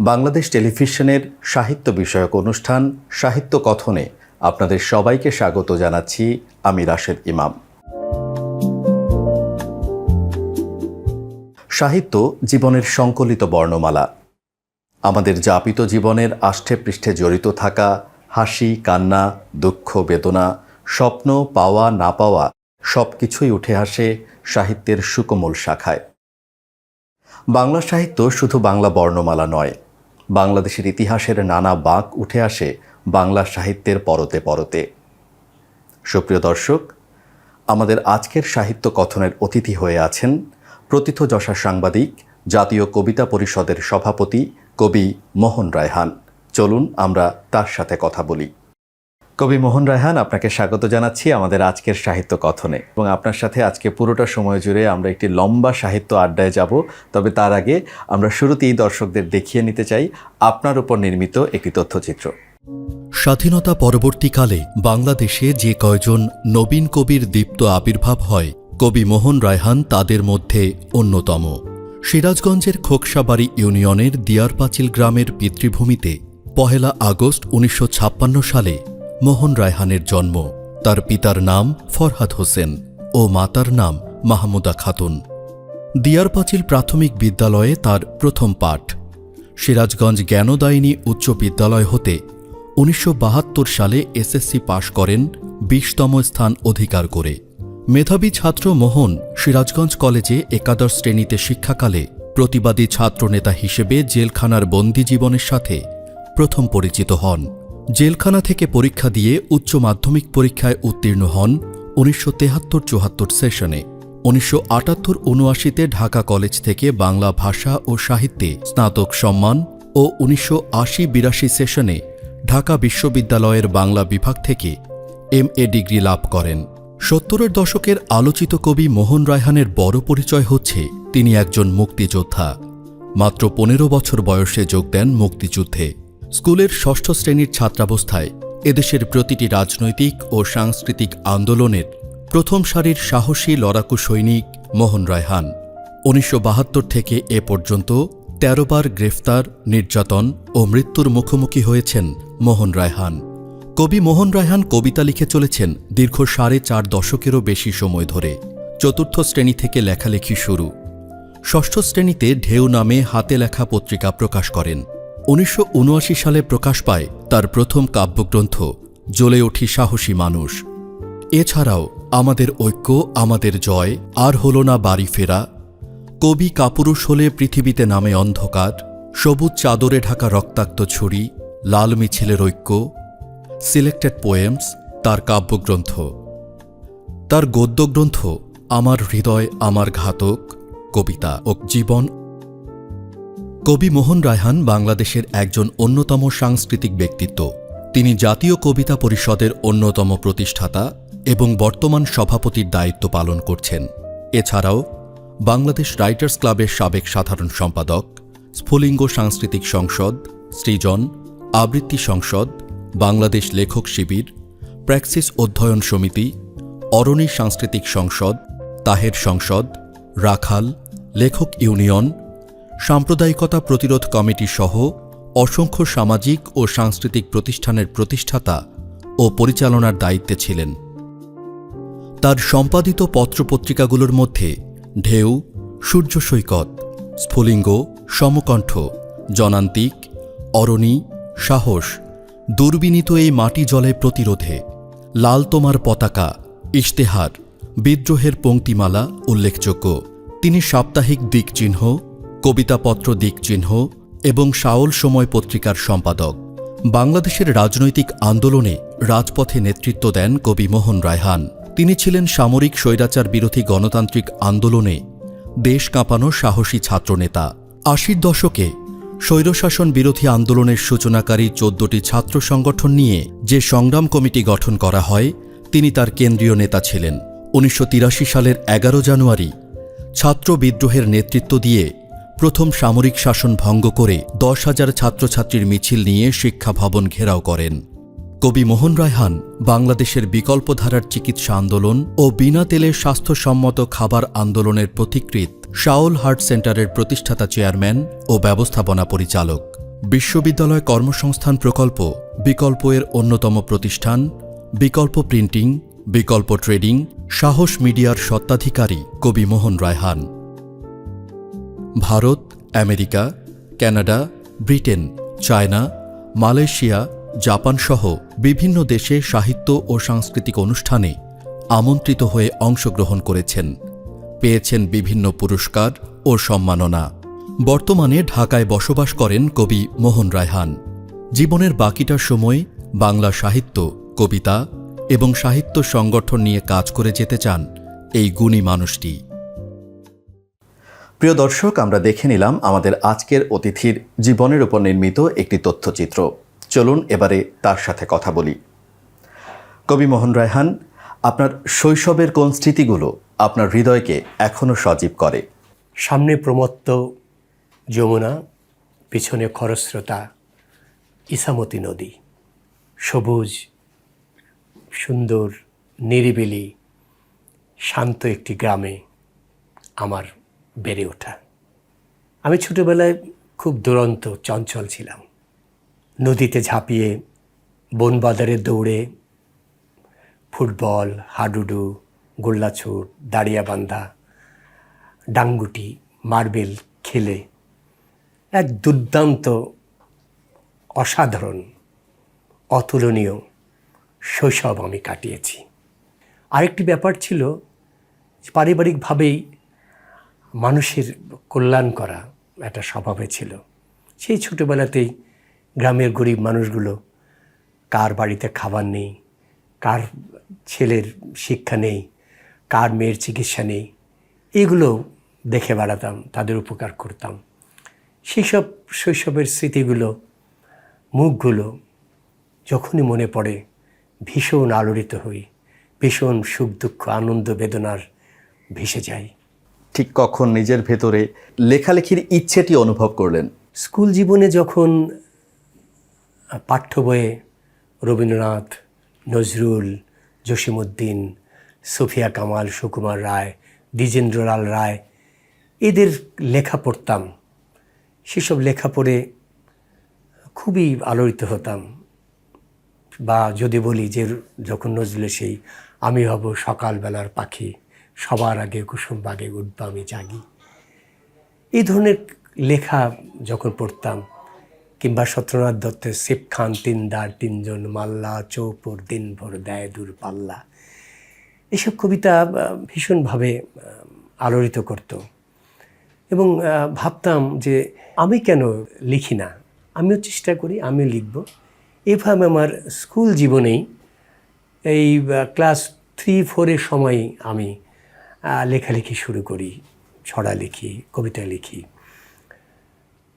বাংলাদেশ টেলিভিশনের সাহিত্য বিষয়ক অনুষ্ঠান সাহিত্য কথনে আপনাদের সবাইকে স্বাগত জানাচ্ছি আমি রাশেদ ইমাম। সাহিত্য জীবনের সংকলিত বর্ণমালা। আমাদের যাপিত জীবনের আষ্ঠে পৃষ্ঠে জড়িত থাকা হাসি, কান্না, দুঃখ, বেদনা, স্বপ্ন, পাওয়া, না পাওয়া সব কিছুই উঠে আসে সাহিত্যের সুকোমল শাখায়। বাংলা সাহিত্য শুধু বাংলা বর্ণমালা নয় বাংলাদেশের ইতিহাসের নানা বাঁক উঠে আসে বাংলা সাহিত্যের পরতে পরতে। সুপ্রিয় দর্শক, আমাদের আজকের সাহিত্য কথনের অতিথি হয়ে আছেন প্রতিথযশা সাংবাদিক, জাতীয় কবিতা পরিষদের সভাপতি কবি মোহন রায়হান। চলুন আমরা তার সাথে কথা বলি। কবি মোহন রায়হান, আপনাকে স্বাগত জানাচ্ছি আমাদের আজকের সাহিত্য কথনে। এবং আপনার সাথে আজকে পুরোটা সময় জুড়ে আমরা একটি লম্বা সাহিত্য আড্ডায় যাব। তবে তার আগে আমরা শুরুতেই দর্শকদের দেখিয়ে নিতে চাই আপনার উপর নির্মিত একটি তথ্যচিত্র। স্বাধীনতা পরবর্তীকালে বাংলাদেশে যে কয়জন নবীন কবির দীপ্ত আবির্ভাব হয়, কবি মোহন রায়হান তাদের মধ্যে অন্যতম। সিরাজগঞ্জের খোকসাবাড়ি ইউনিয়নের দিয়ারপাচিল গ্রামের পিতৃভূমিতে পহেলা আগস্ট উনিশশো ছাপ্পান্ন সালে মোহন রায়হানের জন্ম। তার পিতার নাম ফরহাদ হোসেন ও মাতার নাম মাহমুদা খাতুন। দিয়ারপাচিল প্রাথমিক বিদ্যালয়ে তার প্রথম পাঠ। সিরাজগঞ্জ জ্ঞানোদায়িনী উচ্চ বিদ্যালয় হতে উনিশশো বাহাত্তর সালে এসএসসি পাশ করেন বিশতম স্থান অধিকার করে। মেধাবী ছাত্র মোহন সিরাজগঞ্জ কলেজে একাদশ শ্রেণীতে শিক্ষাকালে প্রতিবাদী ছাত্রনেতা হিসেবে জেলখানার বন্দি জীবনের সাথে প্রথম পরিচিত হন। জেলখানা থেকে পরীক্ষা দিয়ে উচ্চ মাধ্যমিক পরীক্ষায় উত্তীর্ণ হন উনিশশো তেহাত্তর চুহাত্তর সেশনে। উনিশশো আটাত্তর উনআশিতে ঢাকা কলেজ থেকে বাংলা ভাষা ও সাহিত্যে স্নাতক সম্মান ও উনিশশো আশি বিরাশি সেশনে ঢাকা বিশ্ববিদ্যালয়ের বাংলা বিভাগ থেকে এম এ ডিগ্রি লাভ করেন। সত্তরের দশকের আলোচিত কবি মোহন রায়হানের বড় পরিচয় হচ্ছে তিনি একজন মুক্তিযোদ্ধা। মাত্র পনেরো বছর বয়সে যোগ দেন মুক্তিযুদ্ধে। স্কুলের ষষ্ঠ শ্রেণির ছাত্রাবস্থায় এদেশের প্রতিটি রাজনৈতিক ও সাংস্কৃতিক আন্দোলনের প্রথম সারির সাহসী লড়াকু সৈনিক মোহন রায়হান উনিশশো বাহাত্তর থেকে এ পর্যন্ত তেরোবার গ্রেফতার, নির্যাতন ও মৃত্যুর মুখোমুখি হয়েছেন মোহন রায়হান কবি মোহন রায়হান কবিতা লিখে চলেছেন দীর্ঘ সাড়ে চার দশকেরও বেশি সময় ধরে। চতুর্থ শ্রেণি থেকে লেখালেখি শুরু। ষষ্ঠ শ্রেণীতে ঢেউ নামে হাতে লেখা পত্রিকা প্রকাশ করেন। উনিশশো উনআশি সালে প্রকাশ পায় তার প্রথম কাব্যগ্রন্থ, জ্বলে উঠি সাহসী মানুষ। এছাড়াও, আমাদের ঐক্য, আমাদের জয়, আর হল না বাড়ি ফেরা, কবি কাপুরুষ হলে পৃথিবীতে নামে অন্ধকার, সবুজ চাদরে ঢাকা রক্তাক্ত ছুরি, লাল মিছিলের ঐক্য, সিলেক্টেড পোয়েমস, তার কাব্যগ্রন্থ। তার গদ্যগ্রন্থ, আমার হৃদয়, আমার ঘাতক, কবিতা ও জীবন কবি মোহন রায়হান বাংলাদেশের একজন অন্যতম সাংস্কৃতিক ব্যক্তিত্ব। তিনি জাতীয় কবিতা পরিষদের অন্যতম প্রতিষ্ঠাতা এবং বর্তমান সভাপতির দায়িত্ব পালন করছেন। এছাড়াও, বাংলাদেশ রাইটার্স ক্লাবের সাবেক সাধারণ সম্পাদক, স্ফুলিঙ্গ সাংস্কৃতিক সংসদ, সৃজন, আবৃত্তি সংসদ, বাংলাদেশ লেখক শিবির, প্র্যাক্সিস অধ্যয়ন সমিতি, অরণি সাংস্কৃতিক সংসদ, তাহের সংসদ, রাখাল, লেখক ইউনিয়ন সাম্প্রদায়িকতা প্রতিরোধ কমিটি সহ অসংখ্য সামাজিক ও সাংস্কৃতিক প্রতিষ্ঠানের প্রতিষ্ঠাতা ও পরিচালনার দায়িত্বে ছিলেন। তার সম্পাদিত পত্রপত্রিকাগুলোর মধ্যে ঢেউ, সূর্য সৈকত, স্ফুলিঙ্গ, সমকণ্ঠ, জনান্তিক, অরণি, সাহস, দুর্বিনীত এই মাটি জলে প্রতিরোধে লাল তোমার পতাকা, ইশতেহার, বিদ্রোহের পংক্তিমালা উল্লেখযোগ্য। তিনি সাপ্তাহিক দিকচিহ্ন কবিতাপত্র দিকচিহ্ন এবং শাওল সময় পত্রিকার সম্পাদক। বাংলাদেশের রাজনৈতিক আন্দোলনে রাজপথে নেতৃত্ব দেন কবি মোহন রায়হান। তিনি ছিলেন সামরিক স্বৈরাচার বিরোধী গণতান্ত্রিক আন্দোলনে দেশ কাঁপানো সাহসী ছাত্রনেতা। আশির দশকে স্বৈরশাসন বিরোধী আন্দোলনের সূচনাকারী চোদ্দটি ছাত্র সংগঠন নিয়ে যে সংগ্রাম কমিটি গঠন করা হয়, তিনি তার কেন্দ্রীয় নেতা ছিলেন। উনিশশো তিরাশি সালের এগারো জানুয়ারি ছাত্র বিদ্রোহের নেতৃত্ব দিয়ে প্রথম সামরিক শাসন ভঙ্গ করে দশ হাজার ছাত্রছাত্রীর মিছিল নিয়ে শিক্ষা ভবন ঘেরাও করেন। কবি মোহন রায়হান বাংলাদেশের বিকল্পধারার চিকিৎসা আন্দোলন ও বিনা তেলে স্বাস্থ্যসম্মত খাবার আন্দোলনের প্রতিকৃত শাওল হার্ট সেন্টারের প্রতিষ্ঠাতা চেয়ারম্যান ও ব্যবস্থাপনা পরিচালক। বিশ্ববিদ্যালয় কর্মসংস্থান প্রকল্প বিকল্প এর অন্যতম প্রতিষ্ঠান, বিকল্প প্রিন্টিং, বিকল্প ট্রেডিং, সাহস মিডিয়ার সত্ত্বাধিকারী কবি Mohan Raihan Bharat, America, Canada, Britain, China, Malaysia জাপানসহ বিভিন্ন দেশে সাহিত্য ও সাংস্কৃতিক অনুষ্ঠানে আমন্ত্রিত হয়ে অংশগ্রহণ করেছেন। পেয়েছেন বিভিন্ন পুরস্কার ও সম্মাননা। বর্তমানে ঢাকায় বসবাস করেন কবি মোহন রায়হান। জীবনের বাকিটা সময় বাংলা সাহিত্য, কবিতা এবং সাহিত্য সংগঠন নিয়ে কাজ করে যেতে চান এই গুণী মানুষটি। প্রিয় দর্শক, আমরা দেখে নিলাম আমাদের আজকের অতিথির জীবনের উপর নির্মিত একটি তথ্যচিত্র। চলুন এবারে তার সাথে কথা বলি। কবি মোহন রায়হান, আপনার শৈশবের কোন স্মৃতিগুলো আপনার হৃদয়কে এখনও সজীব করে? সামনে প্রমত্ত যমুনা, পিছনে খরস্রোতা ইসামতি নদী, সবুজ, সুন্দর, নিরিবিলি, শান্ত একটি গ্রামে আমার বেড়ে ওঠা। আমি ছোটোবেলায় খুব দুরন্ত, চঞ্চল ছিলাম। নদীতে ঝাঁপিয়ে বনবাজারে দৌড়ে, ফুটবল, হাডুডু, গোল্লাছুট, দাঁড়িয়াবান্ধা, ডাঙ্গুটি, মার্বেল খেলে এক দুর্দান্ত, অসাধারণ, অতুলনীয় শৈশব আমি কাটিয়েছি। আরেকটি ব্যাপার ছিল, পারিবারিকভাবেই মানুষের কল্যাণ করা একটা স্বভাবে ছিল। সেই ছোটোবেলাতেই গ্রামের গরিব মানুষগুলো কার বাড়িতে খাবার নেই, কার ছেলের শিক্ষা নেই, কার মেয়ের চিকিৎসা নেই, এগুলো দেখে বেড়াতাম, তাদের উপকার করতাম। সেসব শৈশবের স্মৃতিগুলো, মুখগুলো যখনই মনে পড়ে, ভীষণ আলোড়িত হই, ভীষণ সুখ দুঃখ, আনন্দ, বেদনার ভেসে যাই ঠিক কখন নিজের ভেতরে লেখালেখির ইচ্ছেটি অনুভব করলেন? স্কুল জীবনে যখন পাঠ্য বইয়ে রবীন্দ্রনাথ, নজরুল, জসিমউদ্দিন, সুফিয়া কামাল, সুকুমার রায়, দ্বিজেন্দ্রলাল রায়, এদের লেখা পড়তাম। সেসব লেখা পড়ে খুবই আলোড়িত হতাম। বা যদি বলি যে যখন নজরুলের সেই, আমি হব সকালবেলার পাখি সবার আগে কুসুম বাগে উঠব আমি জাগি। এই ধরনের লেখা যখন পড়তাম, কিংবা সত্যনাথ দত্তের সেফ খান তিনদার তিনজন মাল্লা, চৌপুর দিনভর দেয় দূর পাল্লা। এসব কবিতা ভীষণভাবে আলোড়িত করত। এবং ভাবতাম যে আমি কেন লিখি না? আমিও চেষ্টা করি, আমিও লিখব। এভাবে আমার স্কুল জীবনেই এই ক্লাস থ্রি, ফোরের সময় আমি লেখালেখি শুরু করি, ছড়া লিখি, কবিতা লিখি।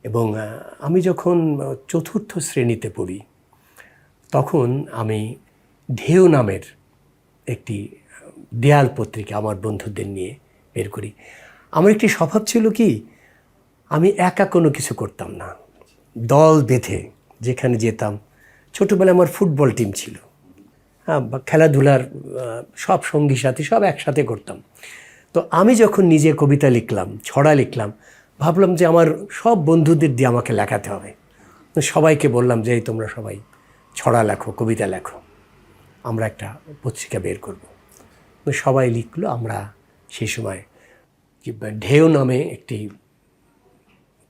এবং আমি যখন চতুর্থ শ্রেণীতে পড়ি, তখন আমি ঢেউ নামের একটি, দেয়াল পত্রিকা আমার বন্ধুদের নিয়ে বের করি। আমার একটি স্বভাব ছিল কি, আমি একা কোনো কিছু করতাম না। দল বেঁধে যেখানে যেতাম, ছোটোবেলায় আমার ফুটবল টিম ছিল। খেলাধুলার সব সঙ্গী সাথী সব একসাথে করতাম। তো আমি যখন নিজে কবিতা লিখলাম, ছড়া লিখলাম, ভাবলাম যে আমার সব বন্ধুদের দিয়ে আমাকে লেখাতে হবে। সবাইকে বললাম যে, এই তোমরা সবাই ছড়া লেখো, কবিতা লেখো। আমরা একটা পত্রিকা বের করব। সবাই লিখলো, আমরা সেই সময় ঢেউ নামে একটি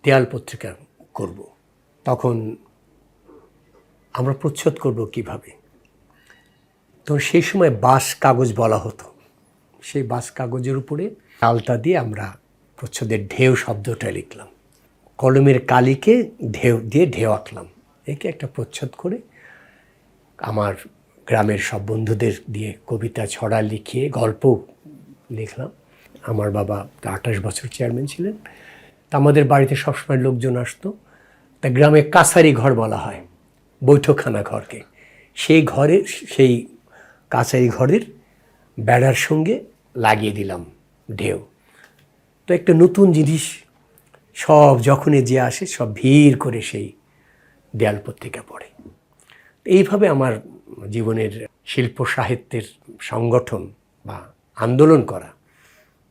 দেয়াল পত্রিকা করব। তখন আমরা প্রচ্ছদ করব কীভাবে? তো সেই সময় বাস কাগজ বলা হতো। সেই বাস কাগজের উপরে আলতা দিয়ে আমরা প্রচ্ছদের ঢেউ শব্দটা লিখলাম। কলমের কালিকে ঢেউ দিয়ে ঢেউ আঁকলাম। একে একটা প্রচ্ছদ করে আমার গ্রামের সব বন্ধুদের দিয়ে কবিতা ছড়া লিখিয়ে গল্প লিখলাম। আমার বাবা আঠাশ বছর চেয়ারম্যান ছিলেন। তা আমাদের বাড়িতে সবসময় লোকজন আসতো। তা গ্রামে কাছারি ঘর বলা হয়, বৈঠকখানা ঘরকে। সেই ঘরে, সেই কাছারি ঘরের বেড়ার সঙ্গে লাগিয়ে দিলাম ঢেউ। তো একটা নতুন জিনিস, সব যখনই যে আসে, সব ভিড় করে সেই দেয়াল পত্রিকা পড়ে। এইভাবে আমার জীবনের শিল্প সাহিত্যের সংগঠন বা আন্দোলন করা,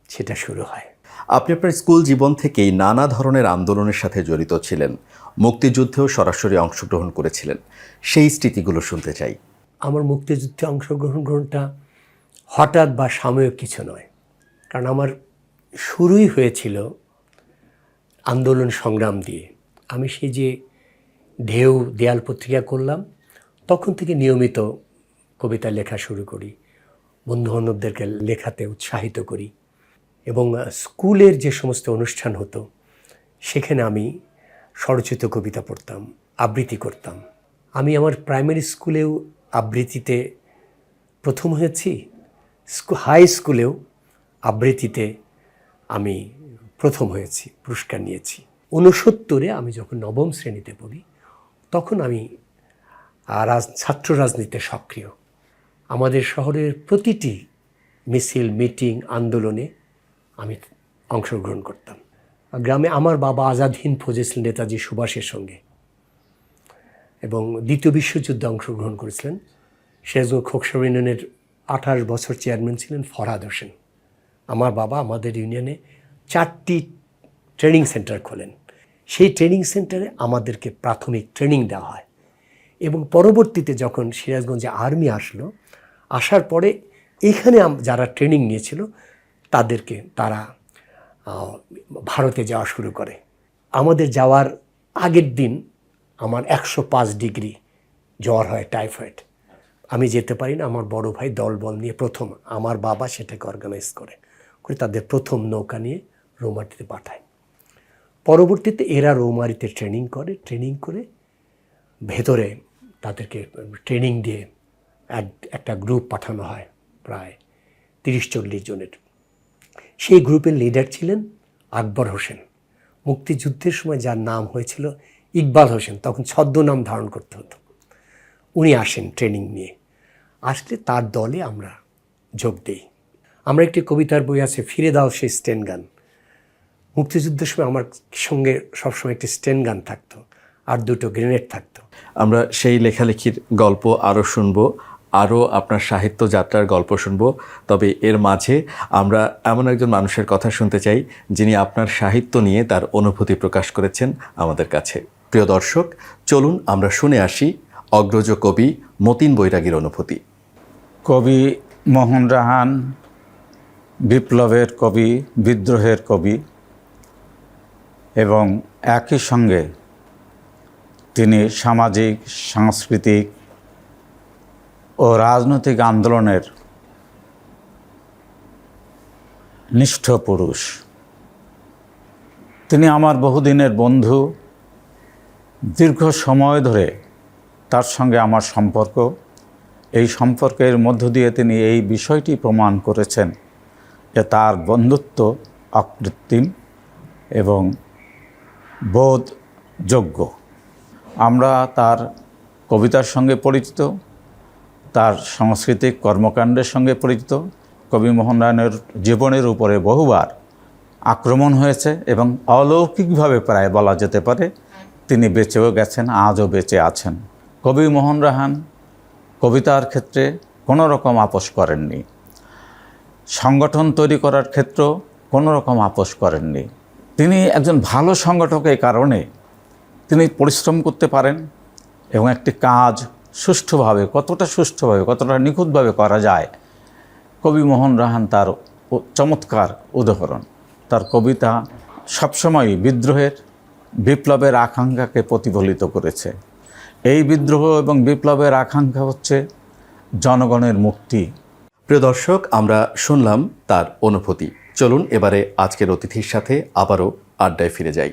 সেটা শুরু হয়। আপনি আপনার স্কুল জীবন থেকেই নানা ধরনের আন্দোলনের সাথে জড়িত ছিলেন, মুক্তিযুদ্ধেও সরাসরি অংশগ্রহণ করেছিলেন। সেই স্মৃতিগুলো শুনতে চাই। আমার মুক্তিযুদ্ধে অংশগ্রহণ গ্রহণটা হঠাৎ বা সাময়িক কিছু নয়। কারণ আমার শুরুই হয়েছিল আন্দোলন সংগ্রাম দিয়ে। আমি সেই যে ঢেউ দেয়াল পত্রিকা করলাম, তখন থেকে নিয়মিত কবিতা লেখা শুরু করি, বন্ধুবান্ধবদেরকে লেখাতে উৎসাহিত করি এবং স্কুলের যে সমস্ত অনুষ্ঠান হতো, সেখানে আমি স্বরচিত কবিতা পড়তাম, আবৃত্তি করতাম। আমি আমার প্রাইমারি স্কুলেও আবৃত্তিতে প্রথম হয়েছি। হাই স্কুলেও আবৃত্তিতে আমি প্রথম হয়েছি, পুরস্কার নিয়েছি। ঊনসত্তরে আমি যখন নবম শ্রেণীতে পড়ি, তখন আমি রাজ ছাত্র রাজনীতিতে সক্রিয়। আমাদের শহরের প্রতিটি মিছিল, মিটিং, আন্দোলনে আমি অংশগ্রহণ করতাম। গ্রামে আমার বাবা আজাদ হিন্দ ফৌজেছিলেন নেতাজি সুভাষের সঙ্গে এবং দ্বিতীয় বিশ্বযুদ্ধে অংশগ্রহণ করেছিলেন। সিরাজগঞ্জ খোকসর ইউনিয়নের আঠাশ বছর চেয়ারম্যান ছিলেন ফরহাদ হোসেন। আমার বাবা আমাদের ইউনিয়নে চারটি ট্রেনিং সেন্টার খোলেন। সেই ট্রেনিং সেন্টারে আমাদেরকে প্রাথমিক ট্রেনিং দেওয়া হয় এবং পরবর্তীতে যখন সিরাজগঞ্জে আর্মি আসলো, আসার পরে এখানে যারা ট্রেনিং নিয়েছিল, তাদেরকে তারা ভারতে যাওয়া শুরু করে। আমাদের যাওয়ার আগের দিন আমার একশো পাঁচ ডিগ্রি জ্বর হয়, টাইফয়েড। আমি যেতে পারি না, আমার বড় ভাই দলবল নিয়ে প্রথম, আমার বাবা সেটাকে অর্গানাইজ করে করে তাদের প্রথম নৌকা নিয়ে রৌমাটিতে পাঠায়। পরবর্তীতে এরা রৌমারিতে ট্রেনিং করে ট্রেনিং করে ভেতরে তাদেরকে ট্রেনিং দিয়ে এক- একটা গ্রুপ পাঠানো হয় প্রায় তিরিশ চল্লিশ জনের। সেই গ্রুপের লিডার ছিলেন আকবর হোসেন। মুক্তিযুদ্ধের সময় যার নাম হয়েছিল ইকবাল হোসেন, তখন ছদ্মনাম ধারণ করতে হতো। উনি আসেন ট্রেনিং নিয়ে। আসলে তার দলে আমরা যোগ দিই। আমরা একটি কবিতার বই আছে, ফিরে দাও সেই স্টেন গান। মুক্তিযুদ্ধের সময় আমার সঙ্গে সবসময় একটি স্টেন গান থাকতো, আর দুটো গ্রেনেড থাকতো। আমরা সেই লেখালেখির গল্প আরও শুনব আরও আপনার সাহিত্য যাত্রার গল্প শুনব। তবে এর মাঝে আমরা এমন একজন মানুষের কথা শুনতে চাই, যিনি আপনার সাহিত্য নিয়ে তার অনুভূতি প্রকাশ করেছেন আমাদের কাছে। প্রিয় দর্শক, চলুন আমরা শুনে আসি অগ্রজ কবি মতিন বৈরাগীর অনুভূতি। কবি মোহন রাহান, বিপ্লবের কবি, বিদ্রোহের কবি এবং একই সঙ্গে তিনি সামাজিক, সাংস্কৃতিক ও রাজনৈতিক আন্দোলনের নিষ্ঠ পুরুষ। তিনি আমার বহুদিনের বন্ধু দীর্ঘ সময় ধরে তার সঙ্গে আমার সম্পর্ক। এই সম্পর্কের মধ্য দিয়ে তিনি এই বিষয়টি প্রমাণ করেছেন যে তার বন্ধুত্ব অকৃত্রিম এবং বোধযোগ্য। আমরা তার কবিতার সঙ্গে পরিচিত, তার সাংস্কৃতিক কর্মকাণ্ডের সঙ্গে পরিচিত, কবি মোহন রায়নের জীবনের উপরে বহুবার আক্রমণ হয়েছে এবং অলৌকিকভাবে প্রায় বলা যেতে পারে তিনি বেঁচেও গেছেন, আজও বেঁচে আছেন। কবি মোহন রাহান কবিতার ক্ষেত্রে কোনো রকম আপোষ করেননি। সংগঠন তৈরি করার ক্ষেত্রেও কোনো রকম আপোষ করেননি। তিনি একজন ভালো সংগঠক এই কারণে তিনি পরিশ্রম করতে পারেন এবং একটি কাজ সুষ্ঠুভাবে, কতটা সুষ্ঠুভাবে, কতটা নিখুঁতভাবে করা যায়, কবি মোহন রাহান তার চমৎকার উদাহরণ। তার কবিতা সবসময় বিদ্রোহের বিপ্লবের আকাঙ্ক্ষাকে প্রতিফলিত করেছে। এই বিদ্রোহ এবং বিপ্লবের আকাঙ্ক্ষা হচ্ছে জনগণের মুক্তি। প্রিয় দর্শক আমরা শুনলাম তার অনুভূতি। চলুন এবারে আজকের অতিথির সাথে আবারও আড্ডায় ফিরে যাই।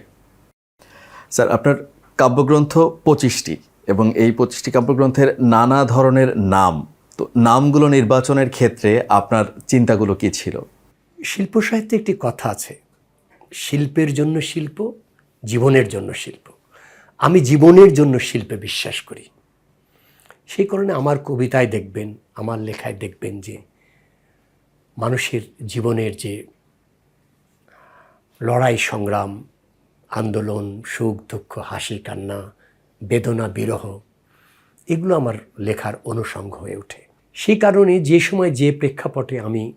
স্যার আপনার কাব্যগ্রন্থ পঁচিশটি এবং এই পঁচিশটি কাব্যগ্রন্থের নানা ধরনের নাম। তো নামগুলো নির্বাচনের ক্ষেত্রে আপনার চিন্তাগুলো কি ছিল? শিল্প সাহিত্যে একটি কথা আছে শিল্পের জন্য শিল্প জীবনের জন্য শিল্প। আমি জীবনের জন্য শিল্পে বিশ্বাস করি। সেই কারণে আমার কবিতায় দেখবেন, আমার লেখায় দেখবেন যে মানুষের জীবনের যে লড়াই, সংগ্রাম, আন্দোলন, সুখ, দুঃখ, হাসি, কান্না, বেদনা, বিরহ, এগুলো আমার লেখার অনুষঙ্গ হয়ে ওঠে। সেই কারণে যে সময় যে প্রেক্ষাপটে আমি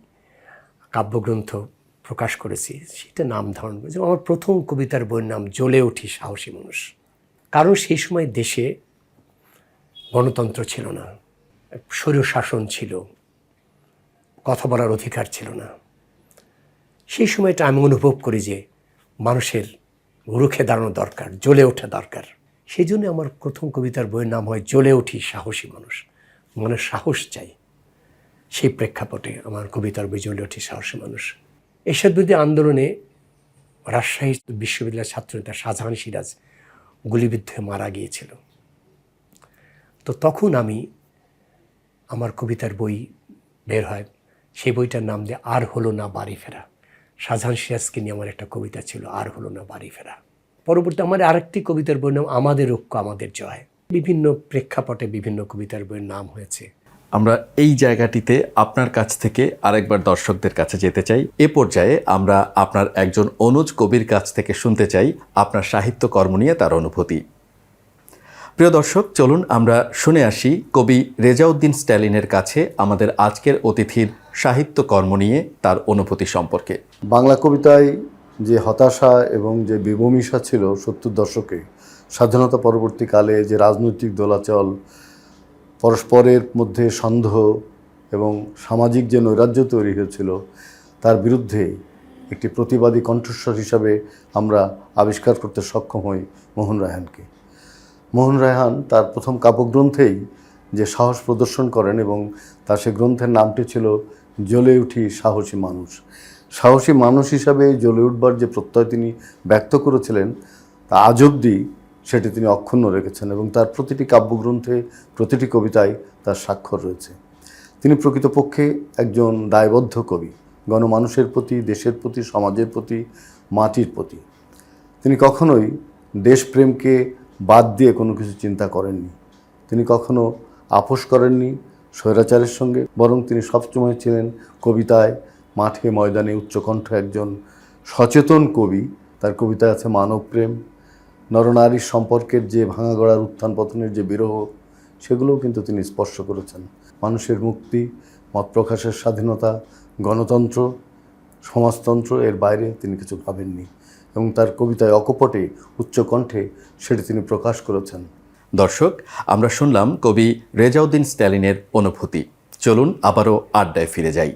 কাব্যগ্রন্থ প্রকাশ করেছি, সেটা নাম ধারণ করেছি। আমার প্রথম কবিতার বইয়ের নাম জ্বলে উঠি সাহসী মানুষ। কারণ সেই সময় দেশে গণতন্ত্র ছিল না স্বৈর শাসন ছিল, কথা বলার অধিকার ছিল না। সেই সময়টা আমি অনুভব করি যে মানুষের রুখে দাঁড়ানো দরকার, জ্বলে ওঠা দরকার। সেই জন্য আমার প্রথম কবিতার বইয়ের নাম হয় জ্বলে উঠি সাহসী মানুষ। মনে সাহস চাই। সেই প্রেক্ষাপটে আমার কবিতার বই জ্বলে উঠি সাহসী মানুষ। এরশাদ বিরোধী আন্দোলনে রাজশাহী বিশ্ববিদ্যালয়ের ছাত্রনেতা শাহজাহান সিরাজ গুলিবিদ্ধ হয়ে মারা গিয়েছিল। তো তখন আমি আমার কবিতার বই বের হয়। সেই বইটার নাম দিয়ে আর হলো না বাড়ি ফেরা। শাহজাহান সিরাজকে নিয়ে আমার একটা কবিতা ছিল, আর হলো না বাড়ি ফেরা। পরবর্তী আমার আরেকটি কবিতার বইয়ের নাম, আমাদের ঐক্য, আমাদের জয়। বিভিন্ন প্রেক্ষাপটে বিভিন্ন কবিতার বইয়ের নাম হয়েছে। আমরা এই জায়গাটিতে আপনার কাছ থেকে আরেকবার দর্শকদের কাছে যেতে চাই। এ পর্যায়ে আমরা আপনার একজন অনুজ কবির কাছ থেকে শুনতে চাই, আপনার সাহিত্যকর্ম নিয়ে তার অনুভূতি। প্রিয় দর্শক, চলুন আমরা শুনে আসি কবি রেজাউদ্দিন স্ট্যালিনের কাছে আমাদের আজকের অতিথির সাহিত্যকর্ম নিয়ে তার অনুভূতি সম্পর্কে। বাংলা কবিতায় যে হতাশা এবং যে বিভূমিষা ছিল সত্তর দশকে, স্বাধীনতা পরবর্তীকালে যে রাজনৈতিক দোলাচল পরস্পরের মধ্যে সন্দেহ এবং সামাজিক যে নৈরাজ্য তৈরি হয়েছিল, তার বিরুদ্ধে একটি প্রতিবাদী কণ্ঠস্বর হিসাবে আমরা আবিষ্কার করতে সক্ষম হই মোহন রায়হানকে। মোহন রায়হান তার প্রথম কাব্যগ্রন্থেই যে সাহস প্রদর্শন করেন এবং তার সে গ্রন্থের নামটি ছিল জ্বলে উঠি সাহসী মানুষ। সাহসী মানুষ হিসাবে জ্বলে উঠবার যে প্রত্যয় তিনি ব্যক্ত করেছিলেন, তা আজ অবধি সেটি তিনি অক্ষুণ্ণ রেখেছেন এবং তার প্রতিটি কাব্যগ্রন্থে প্রতিটি কবিতায় তার স্বাক্ষর রয়েছে। তিনি প্রকৃতপক্ষে একজন দায়বদ্ধ কবি, গণমানুষের প্রতি, দেশের প্রতি, সমাজের প্রতি, মাটির প্রতি। তিনি কখনোই দেশপ্রেমকে বাদ দিয়ে কোনো কিছু চিন্তা করেননি। তিনি কখনো আপোষ করেননি স্বৈরাচারের সঙ্গে, বরং তিনি সবসময় ছিলেন কবিতায়, মাঠে, ময়দানে, উচ্চকণ্ঠ একজন সচেতন কবি। তার কবিতায় আছে মানবপ্রেম নরনারীর সম্পর্কের যে ভাঙা গড়ার উত্থান পতনের যে বিরহ, সেগুলোও কিন্তু তিনি স্পর্শ করেছেন। মানুষের মুক্তি, মত প্রকাশের স্বাধীনতা, গণতন্ত্র, সমাজতন্ত্র এর বাইরে তিনি কিছু ভাবেননি এবং তার কবিতায় অকপটে উচ্চকণ্ঠে সেটি তিনি প্রকাশ করেছেন। দর্শক, আমরা শুনলাম কবি রেজাউদ্দিন স্ট্যালিনের অনুভূতি। চলুন আবারও আড্ডায় ফিরে যাই।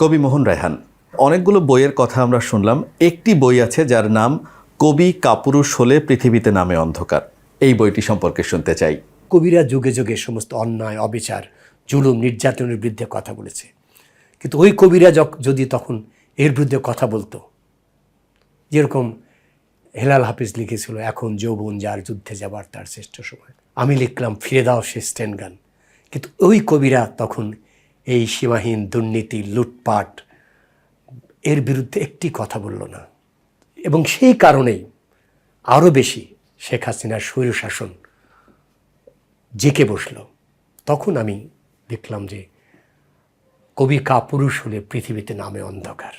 কবি মোহন রায়হান, অনেকগুলো বইয়ের কথা আমরা শুনলাম। একটি বই আছে যার নাম কবি কাপুরুষ হলে পৃথিবীতে নামে অন্ধকার। এই বইটি সম্পর্কে শুনতে চাই। কবিরা যুগে যুগে সমস্ত অন্যায়, অবিচার, জুলুম, নির্যাতনের বিরুদ্ধে কথা বলেছে। কিন্তু ওই কবিরা যদি তখন এর বিরুদ্ধে কথা বলতো, যেরকম হেলাল হাফিজ লিখেছিল, এখন যৌবন যার যুদ্ধে যাবার তার শ্রেষ্ঠ সময়। আমি লিখলাম, ফিরে দাও সে স্ট্যান্ড গান। কিন্তু ওই কবিরা তখন এই সীমাহীন দুর্নীতি, লুটপাট, এর বিরুদ্ধে একটি কথা বলল না। এবং সেই কারণেই আরও বেশি শেখ হাসিনার স্বৈরশাসন জেকে বসল। তখন আমি দেখলাম যে কবি কাপুরুষ হলে পৃথিবীতে নামে অন্ধকার।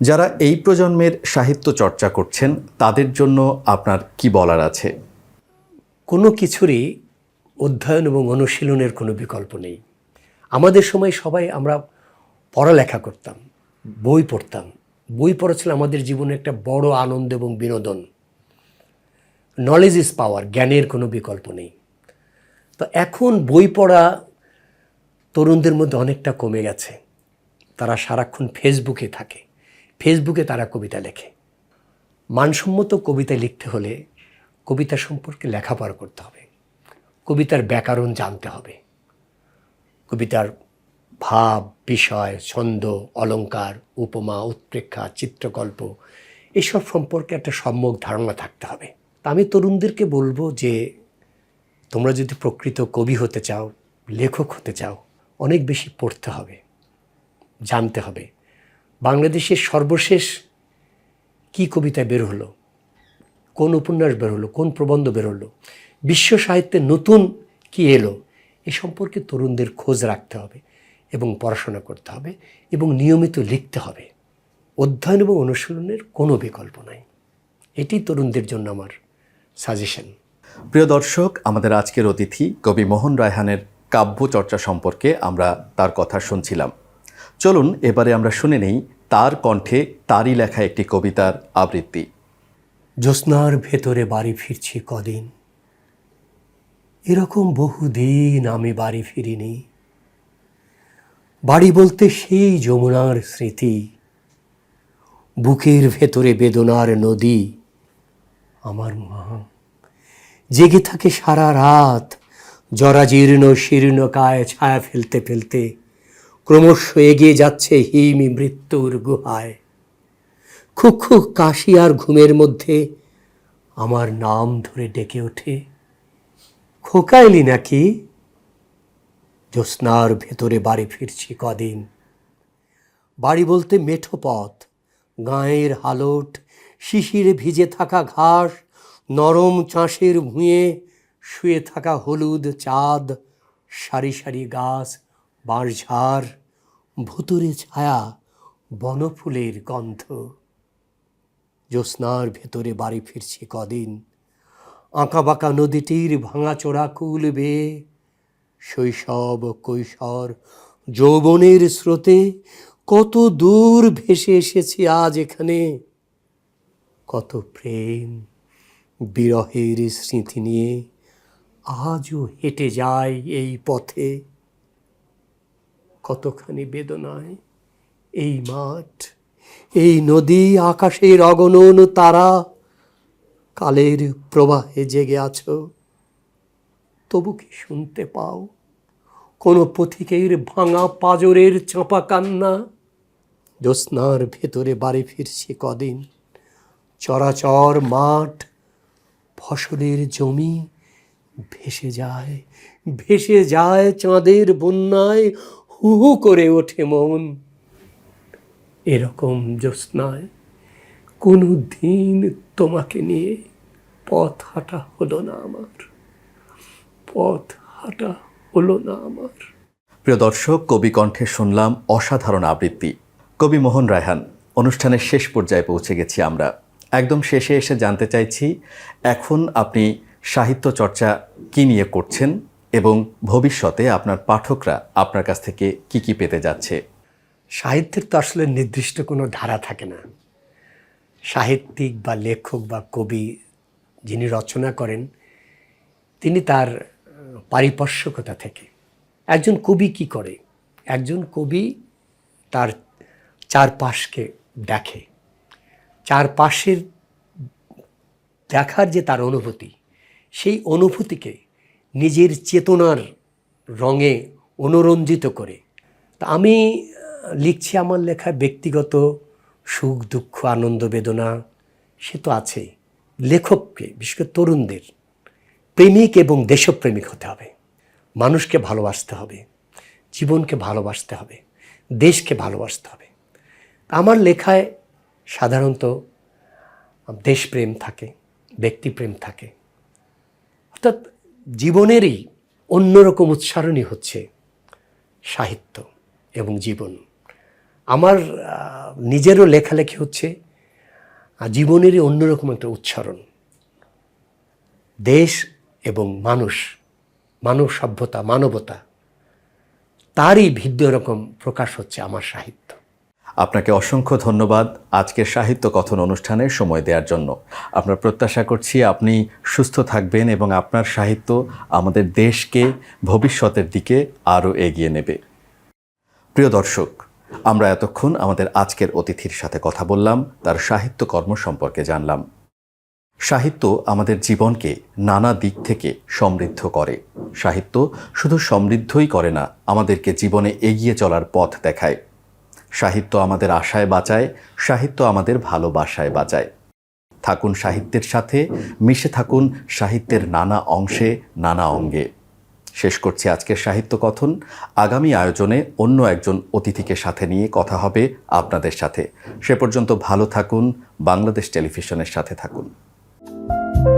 যারা এই প্রজন্মের সাহিত্য চর্চা করছেন তাদের জন্য আপনার কি বলার আছে? কোনো কিছুরই অধ্যয়ন এবং অনুশীলনের কোনো বিকল্প নেই। আমাদের সময় সবাই আমরা পড়ালেখা করতাম বই পড়তাম বই পড়া ছিল আমাদের জীবনে একটা বড় আনন্দ এবং বিনোদন। নলেজ ইজ পাওয়ার জ্ঞানের কোনো বিকল্প নেই। তো এখন বই পড়া তরুণদের মধ্যে অনেকটা কমে গেছে। তারা সারাক্ষণ ফেসবুকে থাকে। ফেসবুকে তারা কবিতা লেখে। মানসম্মত কবিতা লিখতে হলে কবিতা সম্পর্কে লেখাপড়া করতে হবে। কবিতার ব্যাকরণ জানতে হবে। কবিতার ভাব, বিষয়, ছন্দ, অলঙ্কার, উপমা, উৎপ্রেক্ষা, চিত্রকল্প, এসব সম্পর্কে একটা সম্যক ধারণা থাকতে হবে। তা আমি তরুণদেরকে বলব যে, তোমরা যদি প্রকৃত কবি হতে চাও, লেখক হতে চাও, অনেক বেশি পড়তে হবে, জানতে হবে। বাংলাদেশের সর্বশেষ কি কবিতা বের হলো? কোন উপন্যাস বের হলো? কোন প্রবন্ধ বের হলো? বিশ্ব সাহিত্যে নতুন কি এলো? এ সম্পর্কে তরুণদের খোঁজ রাখতে হবে। এবং পড়াশোনা করতে হবে এবং নিয়মিত লিখতে হবে। অধ্যয়ন এবং অনুশীলনের কোনো বিকল্প নাই। এটি তরুণদের জন্য আমার সাজেশন প্রিয় দর্শক আমাদের আজকের অতিথি কবি মোহন রায়হানের কাব্য চর্চা সম্পর্কে আমরা তার কথা শুনছিলাম। চলুন এবারে আমরা শুনে নেই তার কণ্ঠে তারই লেখা একটি কবিতার আবৃত্তি। জ্যোৎস্নার ভেতরে বাড়ি ফিরছি কদিন। এরকম বহুদিন আমি বাড়ি ফিরিনি। বাড়ি বলতে সেই যমুনার স্মৃতি। বুকের ভেতরে বেদনার নদী। আমার মা জেগে থাকে সারা রাত, জরাজীর্ণ শীর্ণ কায় ছায়া ফেলতে ফেলতে, ক্রমশ এগিয়ে যাচ্ছে হিমি মৃত্যুর গুহায়। খুক খুক কাশি আর ঘুমের মধ্যে আমার নাম ধরে ডেকে ওঠে। খোকাইলি নাকি? জ্যোৎস্নার ভেতরে বাড়ি ফিরছি কদিন। বাড়ি বলতে মেঠো পথ, গাঁয়ের হালট, শিশিরে ভিজে থাকা ঘাস, নরম চাষের ভুঁয়ে, শুয়ে থাকা হলুদ চাঁদ, সারি সারি গাছ বাঁশঝাড় ভুতুরে ছায়া, বনফুলের গন্ধ। জ্যোৎস্নার ভেতরে বাড়ি ফিরছি কদিন। আঁকাবাঁকা নদীটির ভাঙাচোরা কুল বেয়ে শৈশব, কৈশোর, যৌবনের স্রোতে কত দূর ভেসে এসেছি আজ এখানে। কত প্রেম, বিরহের স্মৃতি নিয়ে আজও হেঁটে যায় এই পথে। কতখানি বেদনায় এই মাঠ, এই নদী, আকাশের অগণন তারা, কালের প্রবাহে জেগে আছো। তবু কি শুনতে পাও? কোনো পথিকের ভাঙা পাজরের চাঁপা কান্না? জ্যোৎস্নার ভেতরে বাড়ি ফিরছি কদিন? চরাচর মাঠ, ফসলের জমি ভেসে যায় ভেসে যায় চাঁদের বন্যায়, হু হু করে ওঠে মন। এরকম জ্যোৎস্নায় কোনো দিন তোমাকে নিয়ে পথ হাঁটা হলো না আমার। পথ হাঁটা হলো না আমার। প্রিয় দর্শক কবি কণ্ঠে শুনলাম অসাধারণ আবৃত্তি। কবি মোহন রায়হান অনুষ্ঠানের শেষ পর্যায়ে পৌঁছে গেছি আমরা। একদম শেষে এসে জানতে চাইছি এখন আপনি সাহিত্য চর্চা কি নিয়ে করছেন এবং ভবিষ্যতে আপনার পাঠকরা আপনার কাছ থেকে কি কি পেতে যাচ্ছে? সাহিত্যের তো আসলে নির্দিষ্ট কোনো ধারা থাকে না। সাহিত্যিক বা লেখক বা কবি যিনি রচনা করেন তিনি তার আহ, পারিপার্শ্বিকতা থেকে। একজন কবি কি করে? একজন কবি তার চারপাশকে দেখে। চারপাশের দেখার যে তার অনুভূতি সেই অনুভূতিকে নিজের চেতনার রঙে অনুরঞ্জিত করে। তা আমি লিখছি আমার লেখা ব্যক্তিগত সুখ দুঃখ আনন্দ বেদনা সে তো আছেই লেখককে বিশেষ করে তরুণদের প্রেমিক এবং দেশপ্রেমিক হতে হবে। মানুষকে ভালোবাসতে হবে, জীবনকে ভালোবাসতে হবে, দেশকে ভালোবাসতে হবে। আমার লেখায় সাধারণত দেশপ্রেম থাকে, ব্যক্তিপ্রেম থাকে। অর্থাৎ জীবনেরই অন্যরকম উচ্চারণই হচ্ছে সাহিত্য এবং জীবন। আমার নিজেরও লেখালেখি হচ্ছে জীবনেরই অন্যরকম একটা উচ্চারণ। দেশ এবং মানুষ মানব সভ্যতা, মানবতা, তারই ভিন্ন রকম প্রকাশ হচ্ছে আমার সাহিত্য। আপনাকে অসংখ্য ধন্যবাদ আজকের সাহিত্য কথন অনুষ্ঠানে সময় দেওয়ার জন্য। আমরা প্রত্যাশা করছি আপনি সুস্থ থাকবেন এবং আপনার সাহিত্য আমাদের দেশকে, ভবিষ্যতের দিকে আরও এগিয়ে নেবে। প্রিয় দর্শক, আমরা এতক্ষণ আমাদের আজকের অতিথির সাথে কথা বললাম, তার সাহিত্য কর্ম সম্পর্কে জানলাম। সাহিত্য আমাদের জীবনকে নানা দিক থেকে সমৃদ্ধ করে। সাহিত্য শুধু সমৃদ্ধই করে না, আমাদেরকে জীবনে এগিয়ে চলার পথ দেখায়। সাহিত্য আমাদের আশায় বাঁচায়, সাহিত্য আমাদের ভালোবাসায় বাঁচায়। থাকুন সাহিত্যের সাথে, মিশে থাকুন সাহিত্যের নানা অংশে, নানা অঙ্গে। শেষ করছি আজকের সাহিত্য কথন। আগামী আয়োজনে অন্য একজন অতিথিকে সাথে নিয়ে কথা হবে আপনাদের সাথে। সে পর্যন্ত ভালো থাকুন, বাংলাদেশ টেলিভিশনের সাথে থাকুন। Thank you